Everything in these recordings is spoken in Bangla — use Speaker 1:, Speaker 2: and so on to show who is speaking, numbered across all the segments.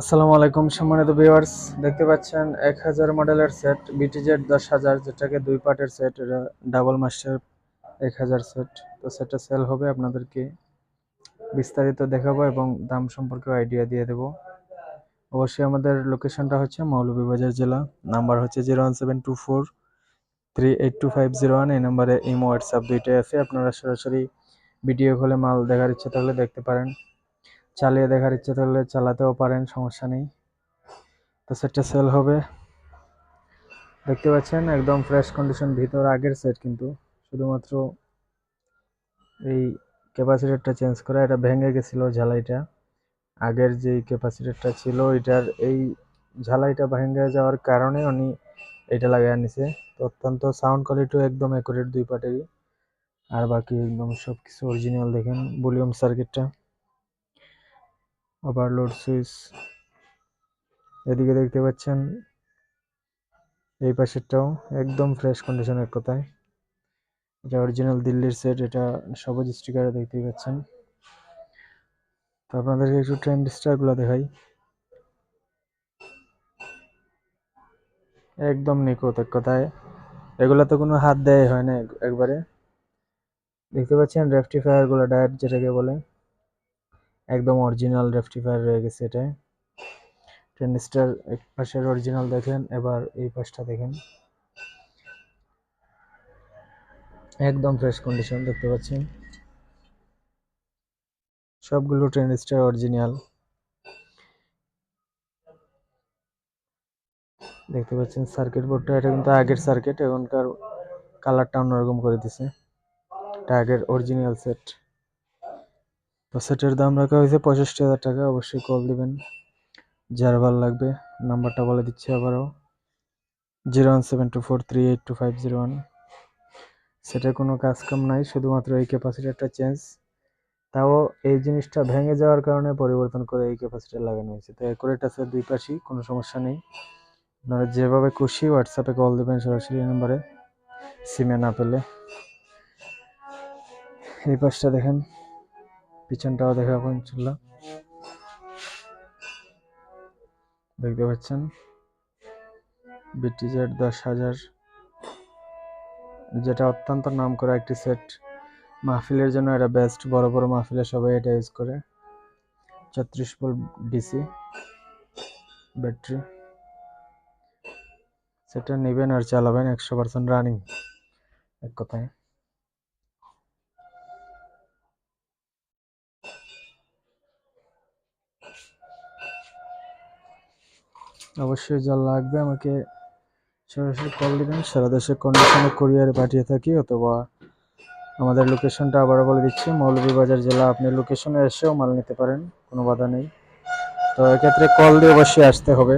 Speaker 1: আসসালামু আলাইকুম, সম্মানিত ভিউয়ার্স দেখতে পাচ্ছেন, এক হাজার মডেলের সেট বিটিজেড দশ হাজার, যেটাকে দুই পার্টের সেট এটা ডাবল মাস্টার এক হাজার সেট তো সেটটা সেল হবে আপনাদেরকে বিস্তারিত দেখাবো এবং দাম সম্পর্কে আইডিয়া দিয়ে দেব। অবশ্যই আমাদের লোকেশনটা হচ্ছে মৌলভীবাজার জেলা। নাম্বার হচ্ছে zero one seven two four three eight two five zero one এই নাম্বারে ইমো হোয়াটসঅ্যাপ দুইটাই আছে। আপনারা সরাসরি ভিডিও কলে মাল দেখার ইচ্ছে থাকলে দেখতে পারেন। চালিয়ে দেখার ইচ্ছে থাকলে চালাতেও পারেন, সমস্যা নেই। তো সেটটা সেল হবে। দেখতে পাচ্ছেন, একদম ফ্রেশ কন্ডিশন ভিতর আগের সেট কিন্তু। শুধুমাত্র এই ক্যাপাসিটারটা চেঞ্জ করা, এটা ভেঙে গেছিল ঝালাইটা। আগের যে ক্যাপাসিটারটা ছিল, এটার এই ঝালাইটা ভেঙে যাওয়ার কারণে উনি এটা লাগিয়ে নিছে। তো অত্যন্ত সাউন্ড কোয়ালিটিও একদম অ্যাকুরেট দুই পার্টেরই আর বাকি একদম সব কিছু অরিজিনাল দেখেন ভলিউম সার্কিটটা ওভারলোড সুইচ। এদিকে দেখতে পাচ্ছেন, এই পাশেরটাও একদম ফ্রেশ কন্ডিশনের কথায়। এটা অরিজিনাল দিল্লির সেট এটা সবুজ স্টিকারে দেখতেই পাচ্ছেন। তো আপনাদেরকে একটু ট্রেন্ড স্টারগুলো দেখাই। একদম নিখুঁত এক কথায়। এগুলো তো কোনো হাত দেয় হয় না একবারে। দেখতে পাচ্ছেন রেফটিফায়ারগুলো ডায়েট যেটাকে বলে। একদম অরিজিনাল রেফটিফায়ার রয়ে গেছে এটায়। টেনিস্টার এক পাশের অরিজিনাল দেখেন, এবার এই পাশটা দেখেন। একদম ফ্রেশ কন্ডিশন দেখতে পাচ্ছেন। সবগুলো টেনিস্টার অরিজিনাল দেখতে পাচ্ছেন সার্কিট বোর্ডটা এটা কিন্তু আগের সার্কিট এখনকার কালারটা অন্যরকম করে দিছে। এটা আগের অরিজিনাল সেট তো সেটের দাম রাখা হয়েছে পঁয়ষট্টি হাজার টাকা, অবশ্যই কল দিবেন। যার ভালো লাগবে, নাম্বারটা বলে দিচ্ছি আবারও। Zero one seven two four three eight two five zero one. সেটা কোনো কাজ কাম নাই, শুধুমাত্র এই ক্যাপাসিটারটা চেঞ্জ তাও এই জিনিসটা ভেঙে যাওয়ার কারণে পরিবর্তন করে এই ক্যাপাসিটার লাগানো হয়েছে। তো অ্যাকুরেট আছে দুই পাশেই, কোনো সমস্যা নেই। আপনারা যেভাবে খুশি হোয়াটসঅ্যাপে কল দেবেন সরাসরি নাম্বারে সিমে না পেলে। এই পাশটা দেখেন। পিছনটাও দেখাবো ইনশাল্লাহ দেখতে পাচ্ছেন? বিটিজেড দশ হাজার। যেটা অত্যন্ত নাম করা একটি সেট মাহফিলের জন্য এটা বেস্ট বড় বড় মাহফিলে সবাই এটা ইউজ করে। ছত্রিশ ভোল্ট ডিসি ব্যাটারি সেটা নেবেন আর চালাবেন একশো পার্সেন্ট রানিং এক কথায়। অবশ্যই যা লাগবে আমাকে সরাসরি কল দিবেন। সারা দেশের কন্ডিশনে কুরিয়ারে পাঠিয়ে থাকি অথবা আমাদের লোকেশনটা আবারও বলে দিচ্ছি। মৌলভীবাজার জেলা আপনি লোকেশনে এসেও মাল নিতে পারেন, কোনো বাধা নেই। তো এক্ষেত্রে কল দিয়ে অবশ্যই আসতে হবে।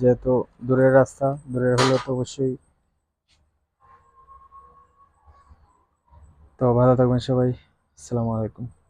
Speaker 1: যেহেতু দূরের রাস্তা, দূরের হলে তো অবশ্যই। তো ভালো থাকবেন সবাই। আসসালামু আলাইকুম।